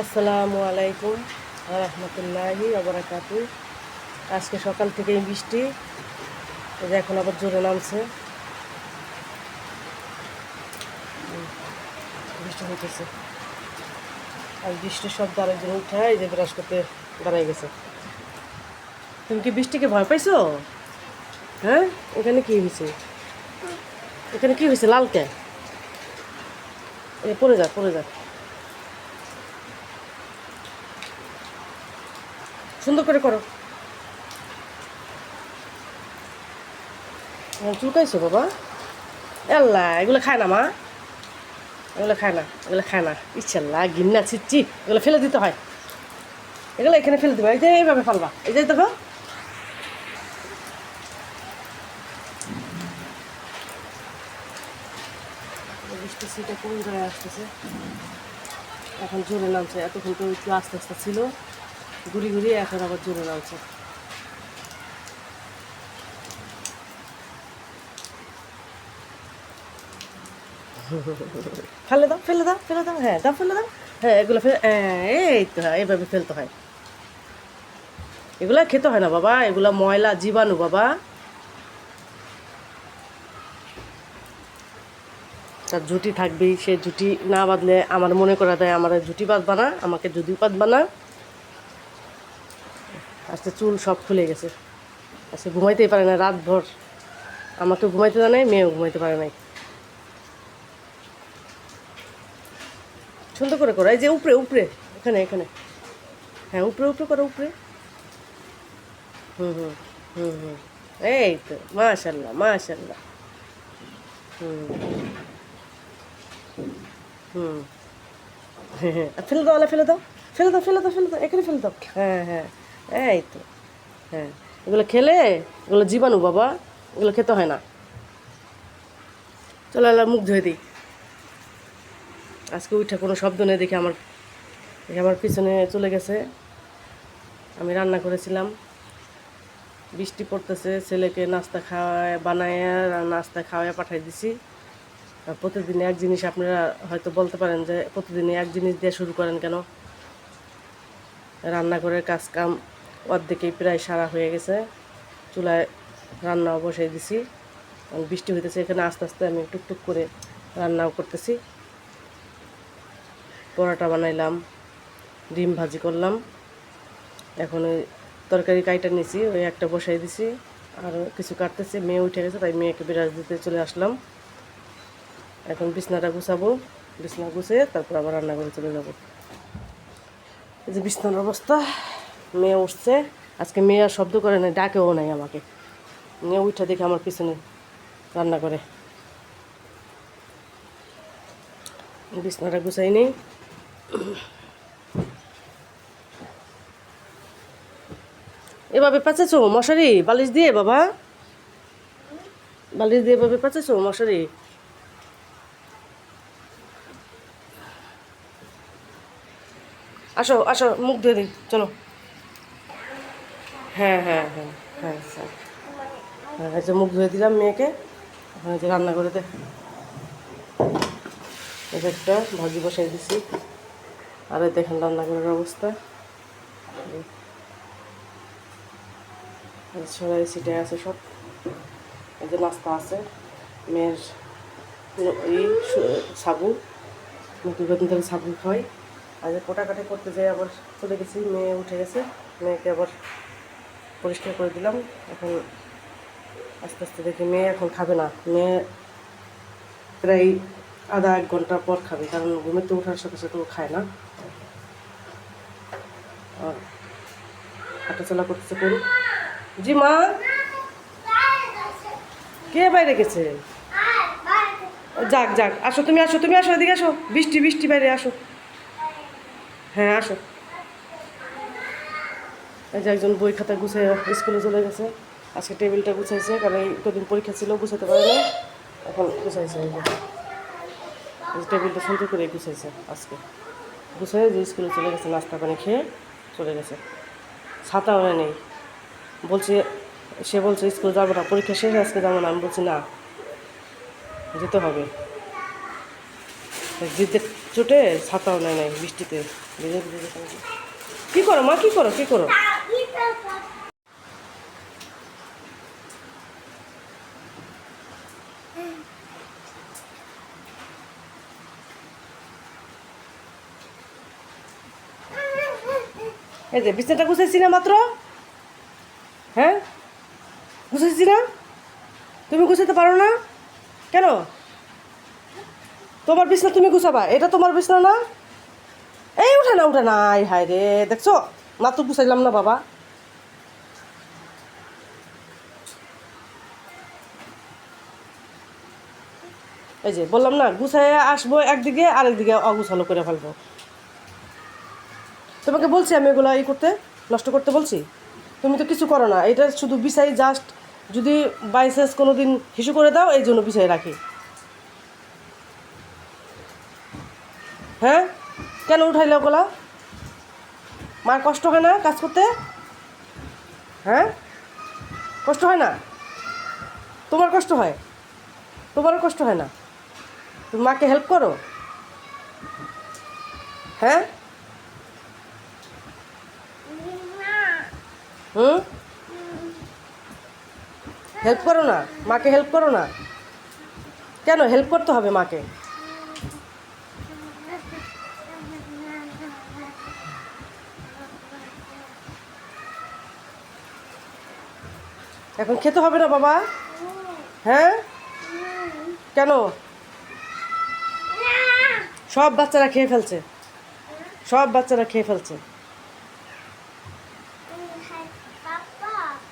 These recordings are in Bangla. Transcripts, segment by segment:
আসসালামু আলাইকুম রহমতুল্লাহি আবরাকাতু আজকে সকাল থেকেই বৃষ্টি এখন আবার জোরে নামছে। বৃষ্টি হইতেছে। আর বৃষ্টির শব্দ আরেকজন উঠে, এই যে ব্রাশ করতে দাঁড়াই গেছে। তুমি কি বৃষ্টিকে ভয় পাইছো? হ্যাঁ? এখানে কি হয়েছে এখানে কি হয়েছে লালকে? পড়ে যা পড়ে যা। সুন্দর করে করো। চুলকাইছো বাবা? আল্লাহ এগুলো খায় না মা। এগুলো খায় না, এগুলো খায় না। ইচ্ছা আল্লাহ গিন্না ছিচ্ছি, এগুলো ফেলে দিতে হয়। এগুলো এখানে ফেলে দেবে যে এইভাবে ফেলবা। এই যে দেখো। আসতেছে? এখন জোরে নামছে, এতক্ষণ তো একটু আস্তে আস্তে ছিল। ঘুরি ঘুরি এখন আবার জোরে নামছে। ফেলে দাও ফেলে দাও ফেলে দাও হ্যাঁ দাও, ফেলে দাও। হ্যাঁ এগুলো ফেলে হ্যাঁ এই তো হ্যাঁ এইভাবে ফেলতে হয়। এগুলা খেতে হয় না বাবা, এগুলা ময়লা, জীবাণু বাবা। তার জুটি থাকবেই, সে জুটি না বাঁধলে আমার মনে করা দেয়, আমার জুটি বাঁধবা না, আমাকে জুটি বাঁধবা না আজকে চুল সব খুলে গেছে। আজকে ঘুমাইতেই পারে না রাত ভর আমাকে ঘুমাইতে নাই, মেয়েও ঘুমাইতে পারে নাই। সুন্দর করে করো, এই যে উপরে উপরে, এখানে এখানে। হ্যাঁ উপরে উপরে করো, উপরে। হুম হুম হুম হুম। এই তো, মাশাল্লাহ মাশাল্লাহ। হুম। হুম। হ্যাঁ হ্যাঁ। ফেলে দাও ফেলে দাও। ফেলে দাও ফেলে দাও ফেলে দাও, এখানে ফেলে দাও। হ্যাঁ হ্যাঁ। এই তো হ্যাঁ। এগুলো খেলে, এগুলো জীবাণু বাবা, এগুলো খেতে হয় না। চলো আল্লাহ মুখ ধুয়ে দিই। আজকে উঠে কোনো শব্দ নেই দেখে আমার দেখে আমার পিছনে চলে গেছে। আমি রান্না করেছিলাম। বৃষ্টি পড়তেছে, ছেলেকে নাস্তা খাওয়ায়, বানায়, নাস্তা খাওয়ায় পাঠাই দিছি। প্রতিদিন এক জিনিস আপনারা হয়তো বলতে পারেন যে, প্রতিদিন এক জিনিস দিয়ে শুরু করেন কেন? রান্নাঘরের কাজ কাম অর্ধেকেই প্রায় সারা হয়ে গেছে। চুলায় রান্নাও বসাই দিছি। বৃষ্টি হইতেছে, এখানে আস্তে আস্তে আমি টুকটুক করে রান্নাও করতেছি। পরোটা বানাইলাম, ডিম ভাজি করলাম। এখন ওই তরকারি কাইটা নিছি, ওই একটা বসাই দিছি। আর কিছু কাটতেছি, মেয়ে উঠে গেছে, তাই মেয়েকে বিরাজ দিতে চলে আসলাম। এখন বিছনাটা গুছাবো, বিছনা গুছিয়ে তারপর আবার রান্না করে চলে যাব। এই যে বিছনার অবস্থা। মেয়ে উঠছে, আজকে মেয়ে আর শব্দ করে নাই ডাকেও নাই আমাকে। মেয়ে উঠে দেখে আমার পিছনে রান্না করে। বিছনাটা গুছাই নেই। এভাবে পেঁচেছো মশারি? বালিশ দিয়ে বাবা। বালিশ দিয়ে এভাবে পেঁচেছো মশারি? আসো আসো, মুখ ধুয়ে দিই, চলো। হ্যাঁ হ্যাঁ হ্যাঁ হ্যাঁ স্যার। হ্যাঁ যে মুখ ধুয়ে দিলাম মেয়েকে। এখন এই যে রান্না করে দে। একটা ভাজি বসাই দিছি। আর দেখেন রান্নাঘরের অবস্থা। এই। এই সবাই সিটে আছে সব। যে নাস্তা আছে। মেয়ের এই সাবু। নতুন নতুন থেকে সাবু খাই। আর কোটাকাটি করতে যাই আবার চলে গেছি, মেয়ে উঠে গেছে। মেয়েকে আবার পরিষ্কার করে দিলাম। এখন আস্তে আস্তে দেখি মেয়ে এখন খাবে না। মেয়ে প্রায় আধা এক ঘণ্টা পর খাবে, কারণ ঘুমেতে ওঠার সাথে সাথে ও খায় না। আর হাঁটাচলা করতেছে করুক জি মা! কে বাইরে গেছে? যাক যাক, আসো তুমি আসো তুমি আসো, এদিকে আসো। বৃষ্টি বৃষ্টি বাইরে, আসো। হ্যাঁ আসো। এই যে একজন বই খাতা গুছিয়ে স্কুলে চলে গেছে। আজকে টেবিলটা গুছাইছে, কারণ এই কদিন পরীক্ষা ছিল গুছাতে পারে না এখন গুছাইছে এই টেবিলটা সুন্দর করে গুছাইছে আজকে। গুছাই যে স্কুলে চলে গেছে, নাস্তা পানি খেয়ে চলে গেছে। ছাতাও নেই বলছে, সে বলছে, স্কুলে যাব না, পরীক্ষা শেষ, আজকে যাব না। আমি বলছি, না, যেতে হবে। জিদের চোটে ছাতাও নেয় নাই, বৃষ্টিতে। কি করো মা, কি করো কি করো? এই যে বিছানাটা গুছাইছি না মাত্র? হ্যাঁ? গুছাইছি না? তুমি গুছাতে পারো না? কেন? তোমার বিছনা তুমি গুছাবা, এটা তোমার বিছনা না? এই, উঠে না উঠে না। আই হায় রে, দেখছ? মাত্র গুছাইলাম না, বাবা। এই যে বললাম না, গুছাইয়ে আসব একদিকে, আরেকদিকে অগুছালো করে ফেলব। তোমাকে বলছি আমি এগুলো ই করতে, নষ্ট করতে বলছি? তুমি তো কিছু করো না, এটা শুধু বিছাই জাস্ট যদি বাই চান্স কোনো দিন হিসু করে দাও, এই জন্য বিছাই রাখি। হ্যাঁ? কেন উঠাইলে ওগুলা? মার কষ্ট হয় না কাজ করতে? হ্যাঁ? কষ্ট হয় না? তোমার কষ্ট হয়? তোমারও কষ্ট হয় না? তুমি মাকে হেল্প করো? হ্যাঁ? হুম? হেল্প করো না? মাকে হেল্প করো না? কেন? হেল্প করতে হবে মাকে। এখন খেতে হবে না বাবা? হ্যাঁ? কেন? সব বাচ্চারা খেয়ে ফেলছে। সব বাচ্চারা খেয়ে ফেলছে।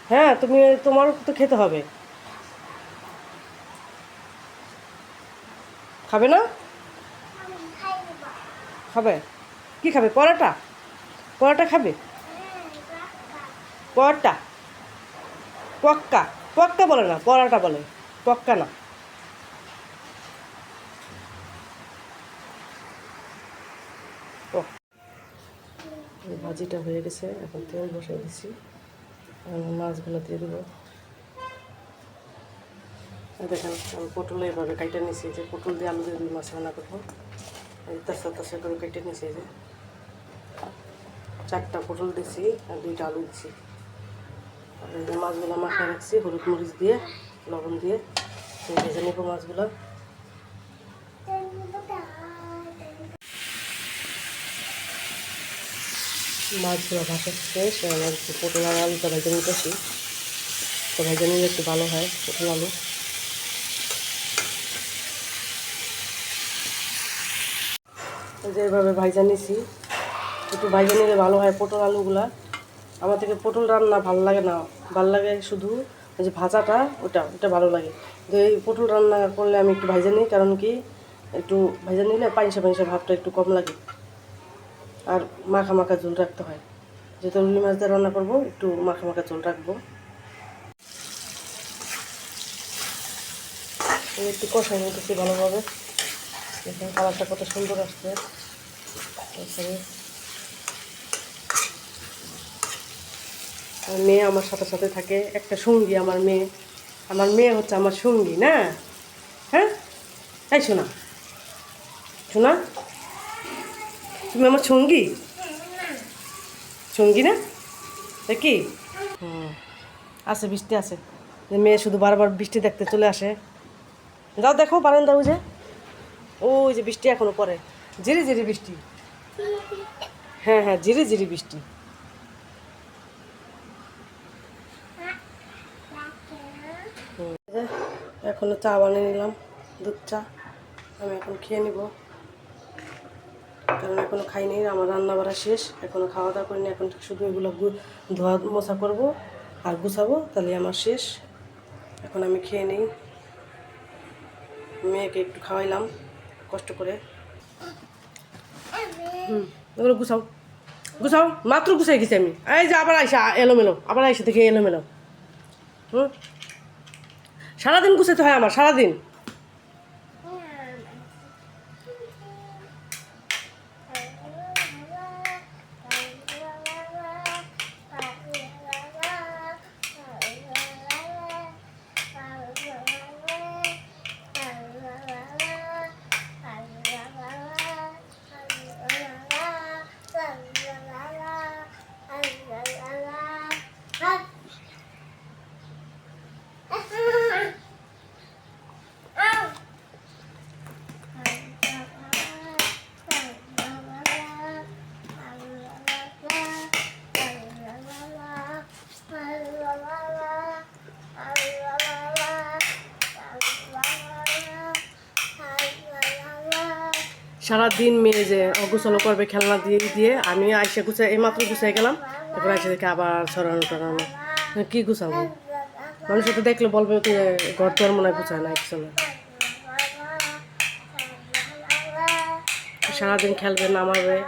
হ্যাঁ তুমি তোমারও তো খেতে হবে। খাবে না? খাবে। কি খাবে? পরোটা? পরোটা খাবে? পরোটা। পক্কা। পক্কা বলে না, পরোটা বলে। পক্কা না। ভাজিটা হয়ে গেছে, এখন তেল দিচ্ছি। এখন মাছগুলো দিয়ে দেবো। দেখেন, আমি পটল এইভাবে কাইটে নিয়েছি যে পটল দিয়ে আলু দিয়ে দিয়ে মাছ রান্না করব। তাসা তাসা করে কেটে নিয়েছি যে। চারটা পটল দিয়েছি আর দুইটা আলু দিছি মাছগুলো মাখায় রাখছি, হলুদ মরিচ দিয়ে, লবণ দিয়ে ভেজে নেব মাছগুলো। মাছগুলো ভাসা শেষ একটু পটল আর আলুটা ভেজে নিতেছি। তো ভেজে নিলে একটু ভালো হয়, পটল আলু। যেভাবে ভাইজা নিছি। একটু ভাইজা নিলে ভালো হয় পটল আলুগুলা। আমার থেকে পটল রান্না ভালো লাগে না। ভালো লাগে শুধু ওই যে ভাজাটা, ওটা ওটা ভালো লাগে। তো এই পটল রান্না করলে আমি একটু ভাইজা নিই, কারণ কি একটু ভাইজা নিলে পাইসা পাইসা ভাবটা একটু কম লাগে। আর মাখা মাখা ঝোল রাখতে হয়। যেহেতু রুই মাছ দিয়ে রান্না করব, একটু মাখা মাখা ঝোল রাখব। একটু কষাই নিতেছি ভালোভাবে। দেখুন কালারটা কত সুন্দর আসছে। আর মেয়ে আমার সাথে সাথে থাকে। একটা সঙ্গী আমার মেয়ে। আমার মেয়ে হচ্ছে আমার সঙ্গী, না? হ্যাঁ? তাই শোনা। শোনা? তুমি আমার সঙ্গী? সঙ্গী না? কি আছে বৃষ্টি আছে। মেয়ে শুধু বারবার বৃষ্টি দেখতে চলে আসে। যাও দেখো বারান্দা ওই যে ওই যে বৃষ্টি এখনও পরে ঝিরি ঝিরি বৃষ্টি। হ্যাঁ হ্যাঁ ঝিরি ঝিরি বৃষ্টি। হুম, এই এখনও চা বানিয়ে নিলাম দুধ চা। আমি এখন খেয়ে নিব। কারণ এখনও খাইনি আমার রান্না বাড়া শেষ, এখনও খাওয়া দাওয়া করিনি, এখন শুধু এগুলো ধোয়া মোছা করব আর গুছাবো, তাহলে আমার শেষ। এখন আমি খেয়ে নিই। মেয়েকে একটু খাওয়াইলাম, কষ্ট করে। হুম, এগুলো গুছাও। গুছাও, মাত্র গুছাই গেছি আমি। এই যে আবার আইসা, এলোমেলো, আবার আইসা থেকে এলোমেলো। হুম, সারাদিন গুছাতে হয় আমার, সারাদিন। সারাদিন মেয়ে যে অগুছালো করবে খেলনা দিয়ে দিয়ে আমি আইসা এই মাত্র গুছাই গেলাম। তারপর আইসা দেখে আবার ছড়ানো টড়ানো। কি গুছাবো? মানুষ তো দেখলে বলবে তো যে ঘর তোর মনে হয় গুছায় না কিছু না সারাদিন খেলবে নামাবে।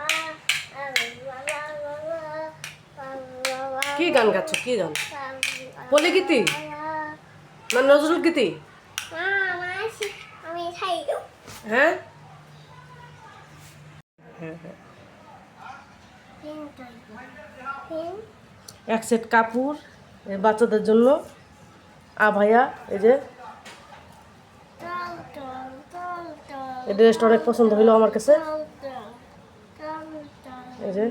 কি গান গাচ্ছ? কি গান? বলে গীতি না নজরুল গীতি হ্যাঁ? এক সেট কাপড় বাচ্চাদের জন্য। আ ভাইয়া এই যে। এই ড্রেসটা অনেক পছন্দ হইল আমার কাছে। এই যে।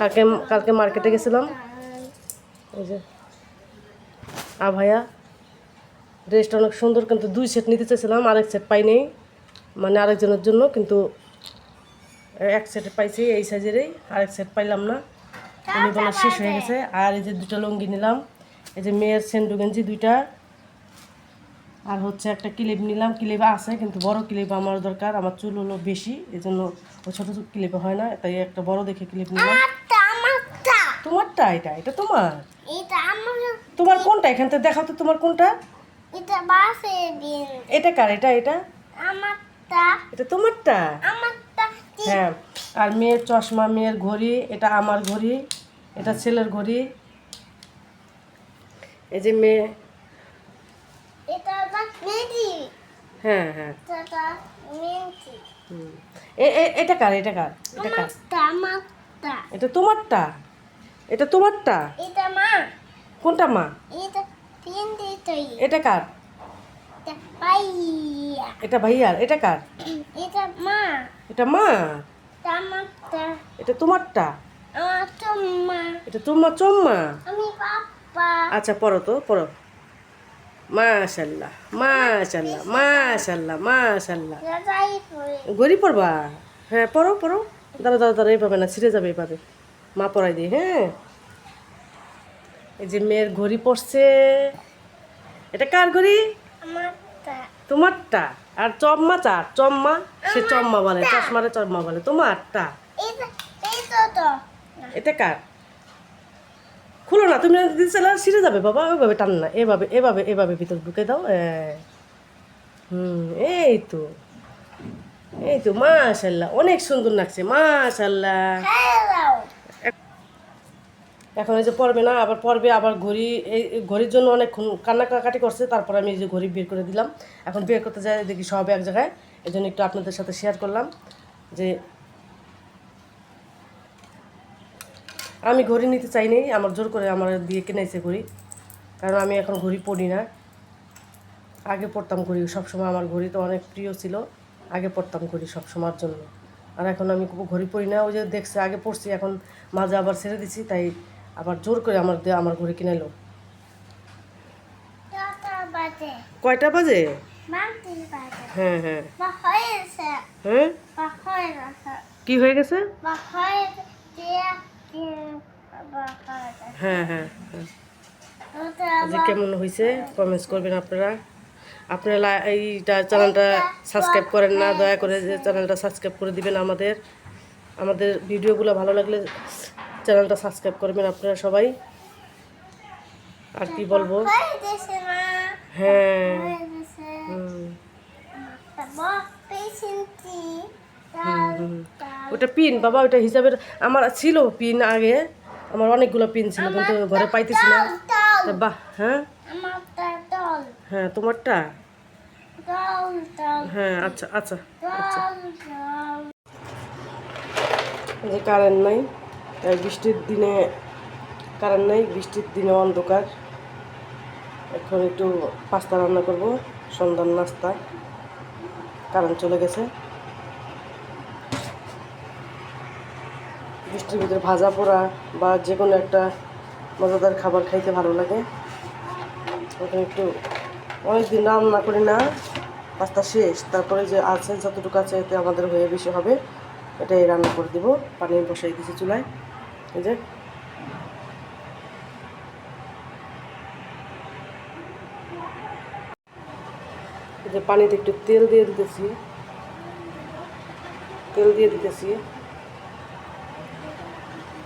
কালকে কালকে মার্কেটে গেছিলাম। এই যে। আ ভাইয়া ড্রেসটা অনেক সুন্দর কিন্তু দুই সেট নিতে চাইছিলাম আরেক সেট পাইনি। মানে আরেকজনের জন্য কিন্তু এক সেট পাইছি এই সাইজেরই আর এক সেট পাইলাম না। উনি বলে শেষ হয়ে গেছে। আর এই যে দুটো লুঙ্গি নিলাম এই যে মেয়ের সেন্ডু গেঞ্জি দুইটা। আর হচ্ছে একটা ক্লিপ নিলাম ক্লিপ আছে কিন্তু বড় ক্লিপ আমার দরকার আমার চুল হলো বেশি এই জন্য ওই ছোটো ছোটো ক্লিপে হয় না তাই একটা বড় দেখে ক্লিপ নিলাম। তোমারটা এটা এটা তোমার? তোমার কোনটা? এখান থেকে দেখাও তো তোমার কোনটা। এটা এটা কার? এটা এটা? আমারটা। এটা তোমারটা? আমারটা। হ্যাঁ আর মেয়ের চশমা মেয়ের ঘড়ি এটা আমার ঘড়ি এটা ছেলের ঘড়ি। এই যে মেয়ে। এটা হ্যাঁ হ্যাঁ। এটা এটা কার এটা কার? এটা কার? আমারটা আমারটা। এটা তোমারটা? এটা তোমারটা? এটা মা। কোনটা মা? এটা তিনটে এটা কার? এটা ভাইয়ার। এটা কার? এটা মা। এটা মা? এটা তোমারটা? এটা তোমার চম্মা? আচ্ছা পড়ো তো পড়ো। মাশাল্লাহ মাশাল্লাহ মাশাল্লাহ মাশাল্লাহ। ঘড়ি পড়বা? হ্যাঁ পড়ো পড়ো। দাঁড়া দাঁড়া দাঁড়া এইভাবে না ছিঁড়ে যাবে এইভাবে মা পড়াই দিই হ্যাঁ। এই যে মেয়ের ঘড়ি পড়ছে। এটা কার ঘড়ি? তোমারটা? আর চম্মা চার চম্মা সে চম্মা বলে চশমারে চম্মা বলে। তোমারটা এটা এটা কার? খুলো না তুমি দিচ্ছিলে ছিঁড়ে যাবে বাবা ওইভাবে টান না। এভাবে এভাবে এভাবে ভিতর ঢুকে দাও হ্যাঁ। হুম এই তো। এই তো মাশাল্লাহ অনেক সুন্দর লাগছে মাশাল্লাহ। হ্যালো এখন এই যে পড়বে না, আবার পড়বে আবার ঘড়ি, এই ঘড়ির জন্য অনেক কান্নাকাটি করছে, তারপর আমি এই যে ঘড়ি বের করে দিলাম। এখন বের করতে যাই, দেখি সব এক জায়গায়। এই জন্য একটু আপনাদের সাথে শেয়ার করলাম যে আমি ঘড়ি নিতে চাইনি আমার জোর করে আমার দিয়ে কিনেছে ঘড়ি। কারণ আমি এখন ঘড়ি পড়ি না। আগে পড়তাম ঘড়ি, সবসময় আমার ঘড়ি তো অনেক প্রিয় ছিল। আগে পড়তাম ঘড়ি সবসময়ের জন্য। আর এখন আমি ঘড়ি পড়ি না, ওই যে দেখছে, আগে পড়ছি, এখন মাঝে আবার ছেড়ে দিছি, তাই আবার জোর করে আমার দিয়ে আমার ঘড়ি কিনে এলো কয়টা বাজে? হ্যাঁ হ্যাঁ। হ্যাঁ? হয়ে কি হয়ে গেছে? হয়ে বা হয়ে গেছে হ্যাঁ হ্যাঁ কেমন হয়েছে কমেন্টস করবেন আপনারা। আপনারা এইটা চ্যানেলটা সাবস্ক্রাইব করেন না দয়া করে যে চ্যানেলটা সাবস্ক্রাইব করে দিবেন আমাদের। আমাদের ভিডিওগুলো ভালো লাগলে চ্যানেলটা সাবস্ক্রাইব করবেন আপনারা সবাই। আর কি বলব? হয়ে। ওটা পিন বাবা ওটা হিসাবের আমার ছিল পিন আগে। আমার অনেকগুলো পিন ছিল কিন্তু ঘরে পাইতেছি না। বাহ হ্যাঁ। হ্যাঁ তোমারটা? হ্যাঁ আচ্ছা আচ্ছা আচ্ছা। যে কারেন্ট নাই। বৃষ্টির দিনে কারেন্ট নেই, বৃষ্টির দিনে অন্ধকার। এখন একটু পাস্তা রান্না করব, সন্ধ্যার নাস্তা। কারেন্ট চলে গেছে। বৃষ্টির ভিতরে ভাজা পোড়া বা যে কোনো একটা মজাদার খাবার খাইতে ভালো লাগে। এখন একটু অনেকদিন রান্না করি না, পাস্তা শেষ। তারপরে যে আছে যতটুকু আছে এতে আমাদের হয়ে বেশি হবে, এটাই রান্না করে দিব। পানি বসাই দিয়েছি চুলায়। যে যে পানিতে একটু তেল দিয়ে দিতেছি। তেল দিয়ে দিতেছি।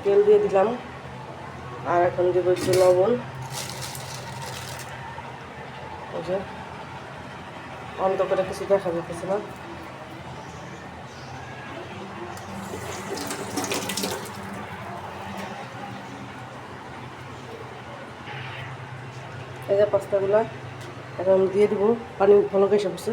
তেল দিয়ে দিলাম। আর এখন দেবো একটু লবণ। এই যে অন্ধ করে কিছু দেখা যাচ্ছে না। এই যে পাস্তাগুলা, এখন দিয়ে দিব। পানি ভালো এসে বসে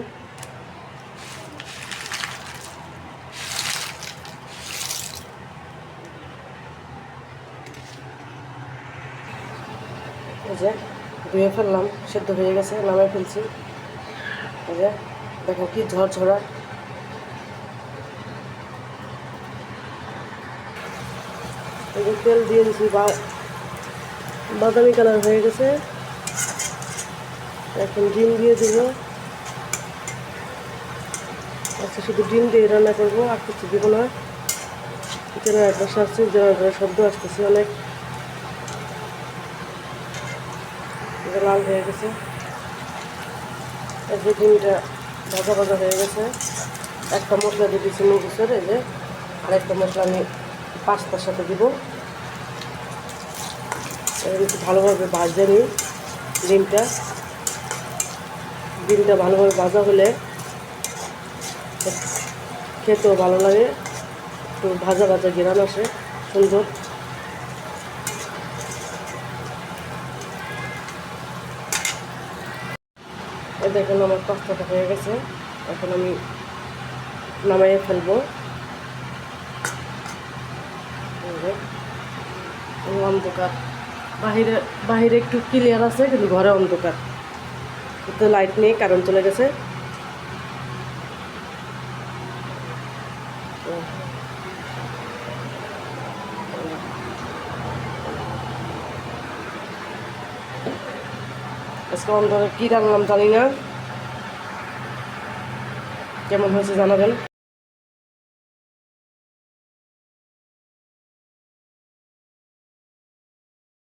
যে ধুয়ে ফেললাম, সেদ্ধ হয়ে গেছে নামে ফেলছি। যে দেখো কি ঝরঝরা। এই তেল দিয়ে দিছি, বা বাদামি কালার হয়ে গেছে। এখন ডিম দিয়ে দেব। আচ্ছা শুধু ডিম দিয়ে রান্না করব, আর কিছু দেবো না। জেনারেটার সারছি জেনারেটার শব্দ আসতেছে অনেক। লাল হয়ে গেছে। যে ডিমটা ভাজা ভাজা হয়ে গেছে। একটা মশলা দিয়ে দিচ্ছি মুগুসের এই যে আরেকটা মশলা আমি পাস্তার সাথে দিব। একটু ভালোভাবে ভাজতে নিই ডিমটা। ডিমটা ভালোভাবে ভাজা হলে খেতেও ভালো লাগে। একটু ভাজা ভাজা গেরান আসে, সুন্দর। দেখুন আমার পাস্তাটা হয়ে গেছে। এখন আমি নামাইয়ে ফেলব। অন্ধকার। বাহিরে বাহিরে একটু ক্লিয়ার আছে, কিন্তু ঘরে অন্ধকার। কিন্তু লাইট নেই কারণ চলে গেছে। আজকে অন্ধকার কী রাখলাম জানি না। কেমন হয়েছে জানাবেন।